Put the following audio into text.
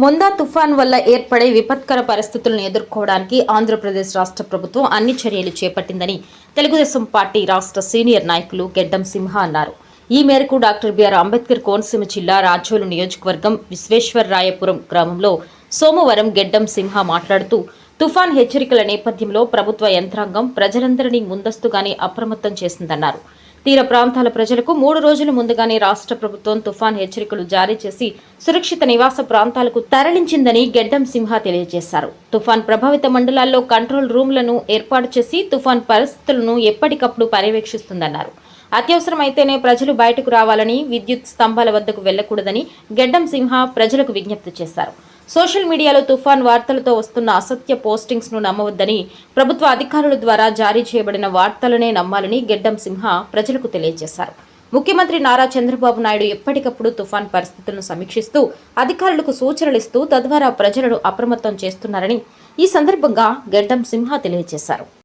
Montha తుఫాన్ వల్ల ఏర్పడే విపత్కర పరిస్థితులను ఎదుర్కోవడానికి ఆంధ్రప్రదేశ్ రాష్ట్ర ప్రభుత్వం అన్ని చర్యలు చేపట్టిందని తెలుగుదేశం పార్టీ రాష్ట్ర సీనియర్ నాయకులు గెడ్డం సింహ అన్నారు. ఈ మేరకు డాక్టర్ బిఆర్ అంబేద్కర్ కోనసీమ జిల్లా రాజోలు నియోజకవర్గం విశ్వేశ్వరరాయపురం గ్రామంలో సోమవారం గెడ్డం సింహ మాట్లాడుతూ తుఫాన్ హెచ్చరికల నేపథ్యంలో ప్రభుత్వ యంత్రాంగం ప్రజలందరినీ ముందస్తుగానే అప్రమత్తం చేసిందన్నారు. తీర ప్రాంతాల ప్రజలకు మూడు రోజుల ముందుగానే రాష్ట్ర ప్రభుత్వం తుఫాన్ హెచ్చరికలు జారీ చేసి సురక్షిత నివాస ప్రాంతాలకు తరలించిందని గెడ్డం సింహ తెలియజేశారు. తుఫాన్ ప్రభావిత మండలాల్లో కంట్రోల్ రూమ్లను ఏర్పాటు చేసి తుఫాన్ పరిస్థితులను ఎప్పటికప్పుడు పర్యవేక్షిస్తుందన్నారు. అత్యవసరమైతేనే ప్రజలు బయటకు రావాలని విద్యుత్ స్తంభాల వద్దకు వెళ్ళకూడదని గెడ్డం సింహ ప్రజలకు విజ్ఞప్తి చేశారు. సోషల్ మీడియాలో తుఫాన్ వార్తలతో వస్తున్న అసత్య పోస్టింగ్స్ను నమ్మవద్దని ప్రభుత్వ అధికారుల ద్వారా జారీ చేయబడిన వార్తలనే నమ్మాలని గెడ్డం సింహ ప్రజలకు తెలియజేశారు. ముఖ్యమంత్రి నారా చంద్రబాబు నాయుడు ఎప్పటికప్పుడు తుఫాన్ పరిస్థితులను సమీక్షిస్తూ అధికారులకు సూచనలు ఇస్తూ తద్వారా ప్రజలను అప్రమత్తం చేస్తున్నారని ఈ సందర్భంగా గెడ్డం సింహ తెలియజేశారు.